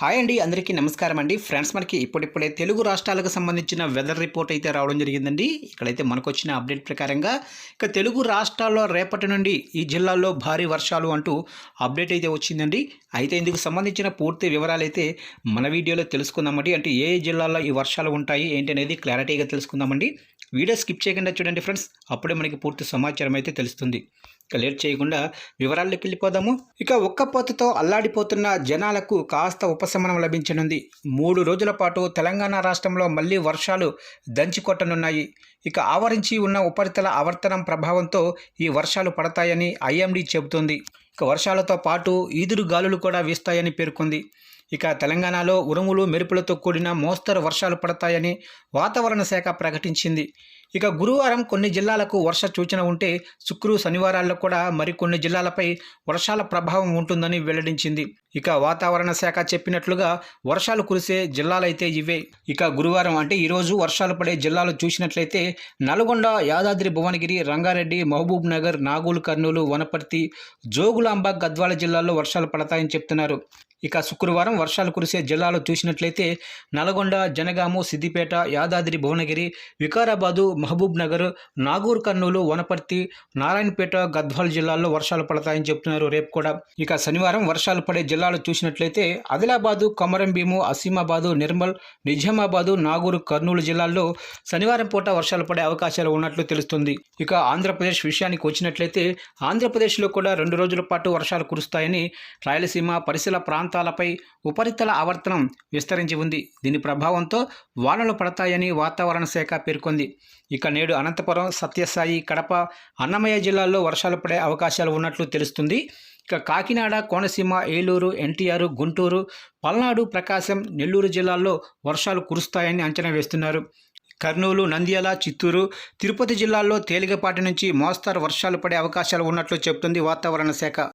Hi అండి అందరికీ నమస్కారం అండి. ఫ్రెండ్స్ మనకి ఇప్పుడిప్పుడే తెలుగు రాష్ట్రాలకు సంబంధించిన వెదర్ రిపోర్ట్ అయితే రావడం జరిగిందండి. ఇక్కడైతే మనకు వచ్చిన అప్డేట్ ప్రకారంగా ఇక తెలుగు రాష్ట్రాల్లో రేపటి నుండి ఈ జిల్లాల్లో భారీ వర్షాలు అంటూ అప్డేట్ అయితే వచ్చిందండి. అయితే ఇందుకు సంబంధించిన పూర్తి వివరాలు అయితే మన వీడియోలో తెలుసుకుందామండి. అంటే ఏ జిల్లాల్లో ఈ వర్షాలు ఉంటాయి ఏంటి అనేది క్లారిటీగా తెలుసుకుందామండి. వీడియో స్కిప్ చేయకుండా చూడండి ఫ్రెండ్స్. అప్పుడే మనకి పూర్తి సమాచారం అయితే తెలుస్తుంది. ఇక లేట్ చేయకుండా వివరాల్లోకి వెళ్ళిపోదాము. ఇక ఒక్క పోతతో అల్లాడిపోతున్న జనాలకు కాస్త ఉపశమనం లభించనుంది. మూడు రోజుల పాటు తెలంగాణ రాష్ట్రంలో మళ్ళీ వర్షాలు దంచి కొట్టనున్నాయి. ఇక ఆవరించి ఉన్న ఉపరితల ఆవర్తనం ప్రభావంతో ఈ వర్షాలు పడతాయని ఐఎండీ చెబుతోంది. ఇక వర్షాలతో పాటు ఈదురు గాలులు కూడా వీస్తాయని పేర్కొంది. ఇక తెలంగాణలో ఉరుములు మెరుపులతో కూడిన మోస్తరు వర్షాలు పడతాయని వాతావరణ శాఖ ప్రకటించింది. ఇక గురువారం కొన్ని జిల్లాలకు వర్ష సూచన ఉంటే శుక్రు శనివారాల్లో కూడా మరికొన్ని జిల్లాలపై వర్షాల ప్రభావం ఉంటుందని వెల్లడించింది. ఇక వాతావరణ శాఖ చెప్పినట్లుగా వర్షాలు కురిసే జిల్లాలైతే ఇవే. ఇక గురువారం అంటే ఈరోజు వర్షాలు పడే జిల్లాలు చూసినట్లయితే నల్గొండ యాదాద్రి భువనగిరి రంగారెడ్డి మహబూబ్ నగర్ నాగోల్ కర్నూలు వనపర్తి జోగులాంబ గద్వాల జిల్లాల్లో వర్షాలు పడతాయని చెప్తున్నారు. ఇక శుక్రవారం వర్షాలు కురిసే జిల్లాలో చూసినట్లయితే నల్గొండ జనగాము సిద్దిపేట యాదాద్రి భువనగిరి వికారాబాదు మహబూబ్ నగర్ నాగూర్ కర్నూలు వనపర్తి నారాయణపేట గద్వాల్ జిల్లాల్లో వర్షాలు పడతాయని చెప్తున్నారు రేపు కూడా. ఇక శనివారం వర్షాలు పడే జిల్లాలు చూసినట్లయితే ఆదిలాబాదు కొమరంభీము అసీమాబాదు నిర్మల్ నిజామాబాదు నాగూరు కర్నూలు జిల్లాల్లో శనివారం పూట వర్షాలు పడే అవకాశాలు ఉన్నట్లు తెలుస్తుంది. ఇక ఆంధ్రప్రదేశ్ విషయానికి వచ్చినట్లయితే ఆంధ్రప్రదేశ్లో కూడా రెండు రోజుల పాటు వర్షాలు కురుస్తాయని రాయలసీమ పరిసర ప్రాంతాలపై ఉపరితల ఆవర్తనం విస్తరించి ఉంది. దీని ప్రభావంతో వానలు పడతాయని వాతావరణ శాఖ పేర్కొంది. ఇక నేడు అనంతపురం సత్యసాయి కడప అన్నమయ్య జిల్లాల్లో వర్షాలు పడే అవకాశాలు ఉన్నట్లు తెలుస్తుంది. ఇక కాకినాడ కోనసీమ ఏలూరు ఎన్టీఆర్ గుంటూరు పల్నాడు ప్రకాశం నెల్లూరు జిల్లాల్లో వర్షాలు కురుస్తాయని అంచనా వేస్తున్నారు. కర్నూలు నంద్యాల చిత్తూరు తిరుపతి జిల్లాల్లో తేలికపాటి నుంచి మోస్తారు వర్షాలు పడే అవకాశాలు ఉన్నట్లు చెబుతుంది వాతావరణ శాఖ.